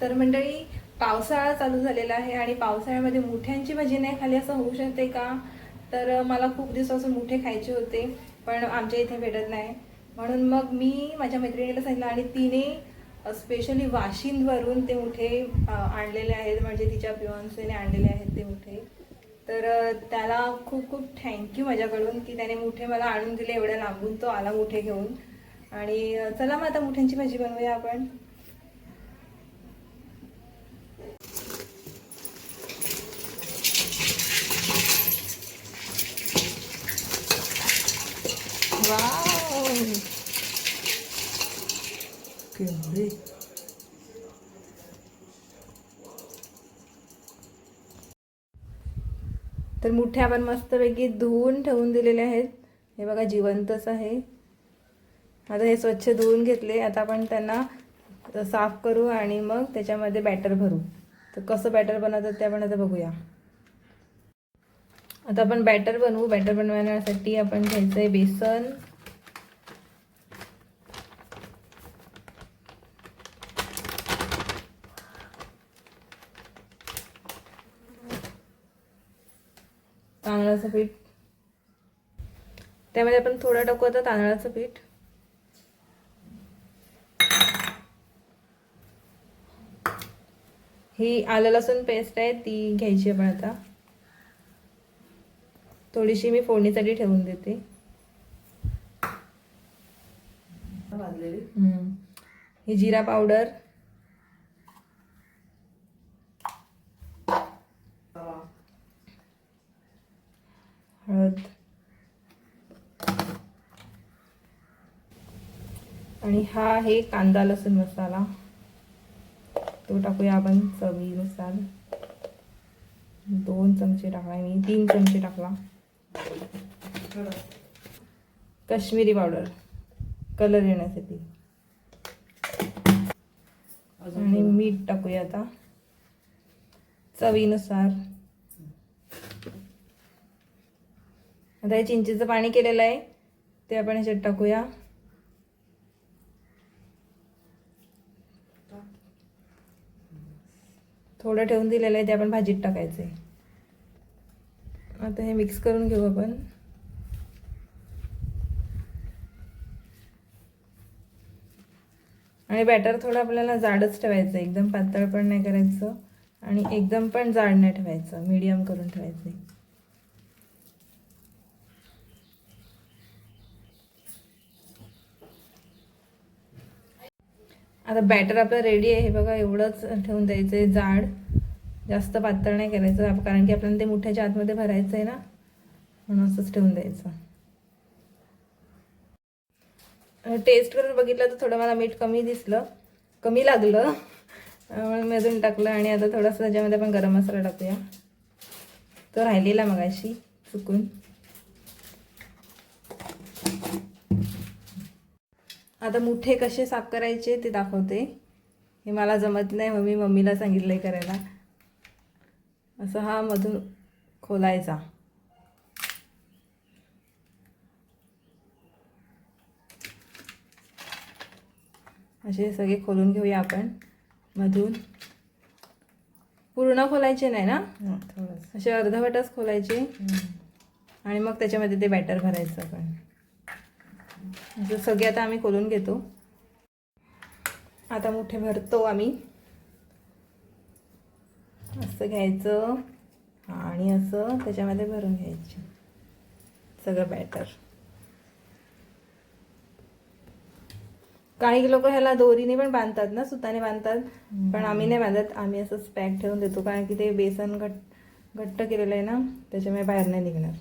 तर मंडळी पावसाळा चालू झालेला आहे आणि पावसाळ्यामध्ये मुठ्यांची भाजी नाही खाली असं होऊ शकते का? तर मला खूप दिवसापासून मुठे खायचे होते पण आमच्या इथे भेटत नाही. म्हणून मग मी माझ्या मैत्रिणीला सांगितलं आणि तिने स्पेशली वाशिंदवरून ते मुठे आणलेले आहेत. म्हणजे तिच्या पिवांसेने आणलेले आहेत ते मुठे. तर त्याला खूप खूप थँक्यू माझ्याकडून की त्याने मुठे मला आणून दिले. एवढ्या लांबून तो आला मुठे घेऊन. आणि चला मग आता मुठ्यांची भाजी बनवूया आपण. वाव केवढे तर मुठे आपण मस्तपैकी धुवून ठेवून दिलेले आहेत. हे बघा जिवंतच आहे. आता हे स्वच्छ धुवून घेतले. आता आपण त्यांना साफ करू आणि मग त्याच्यामध्ये बॅटर भरू. तर कसं बॅटर बनवतात ते आपण आता बघूया. आता आपण बॅटर बनवू. बॅटर बनवण्यासाठी आपण घ्यायचं आहे बेसन. तांदळाचं पीठ. त्यामध्ये आपण थोडं टाकू आता तांदळाचं पीठ. ही आलं लसूण पेस्ट आहे ती घ्यायची आपण आता. थोडीशी मी फोडणीसाठी ठेवून देते. ही जिरा पावडर. हळद. आणि हा आहे कांदा लसूण मसाला. तो टाकूया आपण चवीनुसार. दोन चमचे टाकला मी. तीन चमचे टाकला. थोडं काश्मीरी पावडर. कलर येण्यासाठी. आणि. मीठ टाकूया आता. चवीनुसार. आता हे चिंचेचं पाणी केलेलं आहे. ते आपण ह्याच्यात टाकूया. थोडं ठेवून दिलेलं आहे ते आपण भाजीत टाकायचं आहे आता हे मिक्स करून घेऊ आपण. आणि बॅटर थोडं आपल्याला जाडच ठेवायचं एकदम पातळ पण नाही करायचं आणि एकदम पण जाड नाही ठेवायचं मीडियम करून ठेवायचं. आता बॅटर आपलं रेडी आहे हे बघा एवढंच ठेवून द्यायचं आहे जाड. जास्त पातळ नाही करायचं कारण की आपल्याला ते मुठ्याच्या आतमध्ये भरायचं आहे ना म्हणून असंच ठेवून द्यायचं. टेस्ट करून बघितलं तर थोडं मला मीठ कमी दिसलं. कमी लागलं. म्हणून मी अजून टाकलं आणि आता थोडंसं त्याच्यामध्ये आपण गरम मसाला टाकूया. तो राहिलेला मगाशी चुकून. आता मुठे कसे साफ करायचे ते दाखवते. हे मला जमत नाही मग मी मम्मीला सांगितलंय करायला. असं हा मधून खोलायचा. असे सगळे खोलून घेऊया आपण. मधून. पूर्ण खोलायचे नाही ना? थोडंसं. असे अर्धवटच खोलायचे. आणि मग त्याच्यामध्ये ते बॅटर भरायचं आपण. सगळे आता आम्ही खोलून घेतो. आता मोठे भरतो आम्ही. असं घ्यायचं. आणि असं त्याच्यामध्ये भरून घ्यायचं. सगळं बॅटर काही लोक ह्याला दोरीने पण बांधतात ना सुताने बांधतात. पण आम्ही नाही बांधत. आम्ही असंच पॅक ठेवून देतो कारण की ते बेसन घट घट्ट केलेलं आहे ना त्याच्यामुळे बाहेर नाही निघणार.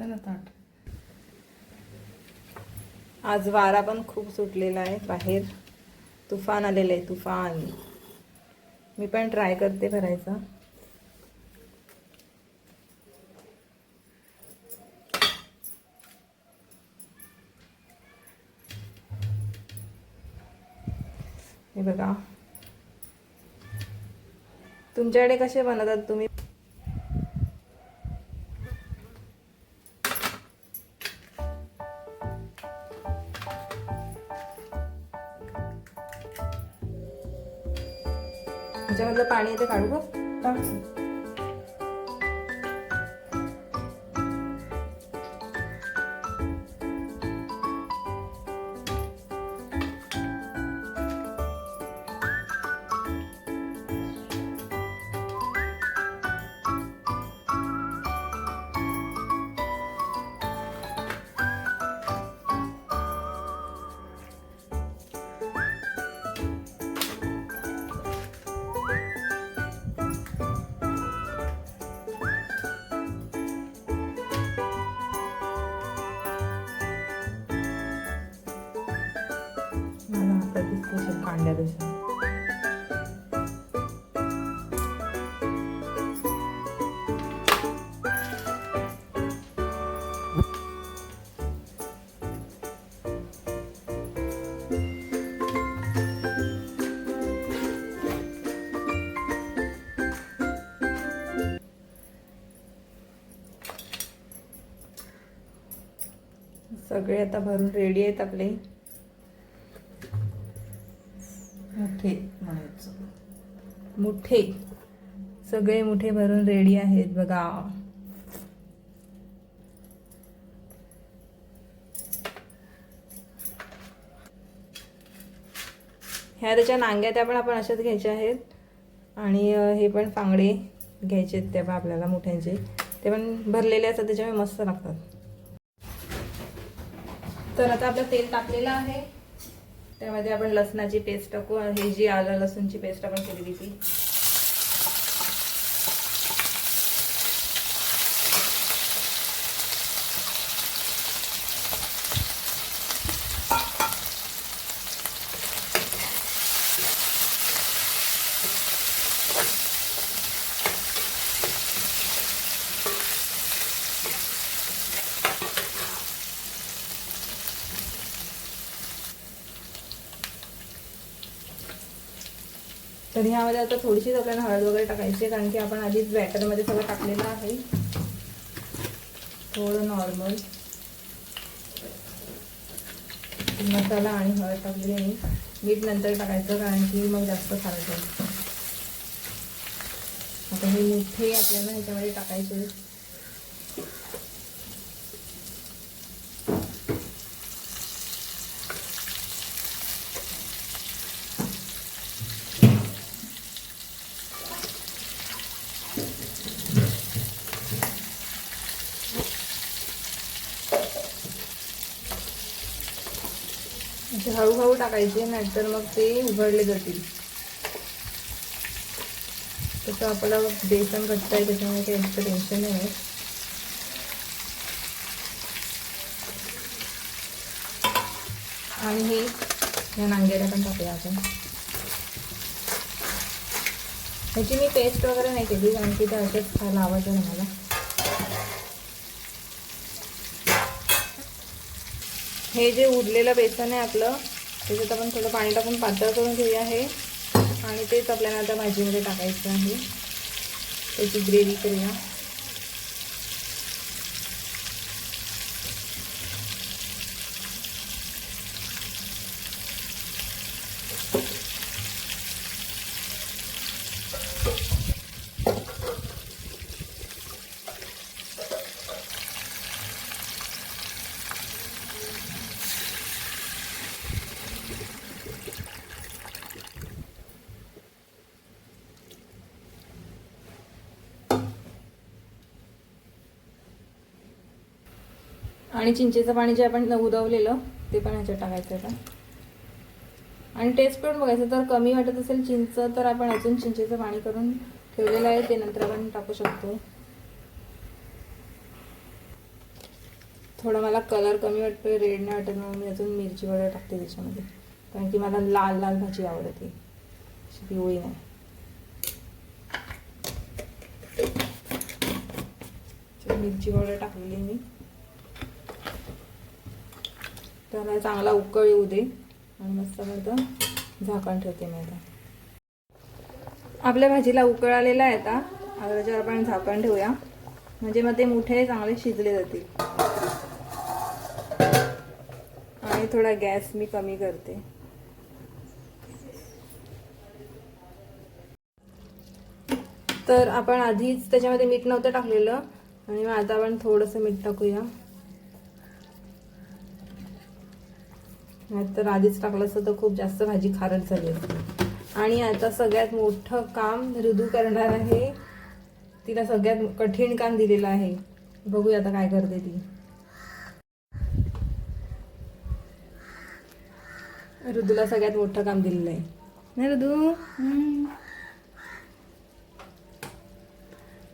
ना ताट? आज वारा पण खूप सुटलेला आहे बाहेर. तुफान आलेलं आहे तुफान. मी पण ट्राय करते भरायचा. हे बघा. तुमच्याकडे कसे बनवतात तुम्ही? त्याच्यामधलं पाणी येते काढू का? टाक. मला कांड्या तशा सगळे आता भरून रेडी आहेत आपले मोठे म्हणायचं मुठे. सगळे मुठे भरून रेडी आहेत बघा. ह्या त्याच्या नांग्या त्या पण आपण अशाच घ्यायच्या आहेत. आणि हे पण फांगडे घ्यायचे आहेत त्या पण आपल्याला मोठ्यांचे. ते पण भरलेले असतात त्याच्यामुळे मस्त लागतात. तर आता आपलं तेल टाकलेलं आहे. त्यामध्ये आपण लसणाची पेस्ट टाकू हे जी आलं लसूणची पेस्ट आपण केलेली ती. तर ह्यामध्ये आता थोडीशीच आपल्याला हळद वगैरे टाकायची आहे कारण की आपण आधीच बॅटरमध्ये सगळं टाकलेलं आहे. थोडं नॉर्मल मसाला आणि हळद टाकली आणि मीठ नंतर टाकायचं कारण की मग जास्त खायचं आता हे मिठे आपल्याला ह्याच्यामध्ये टाकायचे हळूहळू टाकायचे नाहीतर मग ते उघडले जातील. तसं आपल्याला बेसन घट्ट आहे त्याच्यामुळे काही इतकं टेन्शन नाही आहे. आणि हे या नांग्याला पण टाकूया आपण. ह्याची मी पेस्ट वगैरे नाही केली कारण की ते असेच खायला आवडतं मला. हे जे उरलेलं बेसन आहे आपलं त्याच्यात आपण थोडं पाणी टाकून पातळ करून घेऊया हे. आणि तेच आपल्याला आता भाजीमध्ये टाकायचं आहे. त्याची ग्रेव्ही करूया. आणि चिंचेचं पाणी जे आपण उदवलेलं ते पण ह्याच्यात टाकायचं आता. आणि टेस्ट करून बघायचं तर कमी वाटत असेल चिंच तर आपण अजून चिंचेचं पाणी करून ठेवलेलं आहे ते नंतर आपण टाकू शकतो. थोडा मला कलर कमी वाटतोय रेड नाही वाटत म्हणून मी अजून मिरची वगैरे टाकते त्याच्यामध्ये. कारण की मला लाल लाल भाजी आवडते. अशी पिवळी नाही. मिरची वगैरे टाकलेली मी. त्याला चांगला उकळ येऊ दे. आणि मस्त करतं झाकण ठेवते मी आता. आपल्या भाजीला उकळ आलेला आहे आता. आता त्याच्यावर आपण झाकण ठेवूया. म्हणजे मग ते मोठे चांगले शिजले जातील. आणि थोडा गॅस मी कमी करते. तर आपण आधीच त्याच्यामध्ये मीठ नव्हतं टाकलेलं. आणि मग आता आपण थोडंसं मीठ टाकूया. नाहीतर आधीच टाकलं असतं तर खूप जास्त भाजी खारट झाली असती. आणि आता सगळ्यात मोठं काम ऋदू करणार आहे. तिला सगळ्यात कठीण काम दिलेलं आहे. बघूया आता काय करते ती. ऋदूला सगळ्यात मोठं काम दिलेलं आहे. नाही ऋदू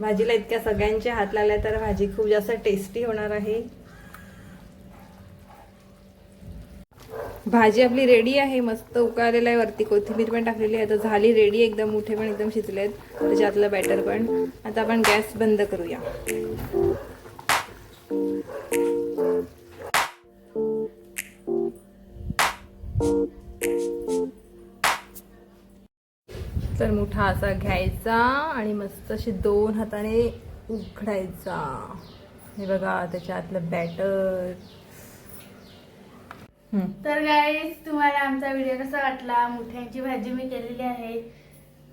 भाजीला इतक्या सगळ्यांचे हात लागले तर भाजी खूप जास्त टेस्टी होणार आहे. भाजी आपली रेडी आहे मस्त उकळलेला आहे वरती. कोथिंबीर पण टाकलेली आहे. आता झाली रेडी एकदम मोठे पण एकदम शिजले आहेत. म्हणजे त्याच्यातलं बॅटर पण. आता आपण गॅस बंद करूया. तर मोठा असा घ्यायचा आणि मस्त अशी दोन हाताने उघडायचा हे बघा त्याच्यातलं बॅटर तर गाईज तुम्हाला आमचा व्हिडिओ कसा वाटला? मुठ्यांची भाजी मी केलेली आहे.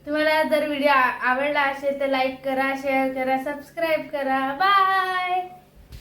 तुम्हाला जर व्हिडिओ आवडला असेल तर लाईक करा शेअर करा सबस्क्राईब करा. बाय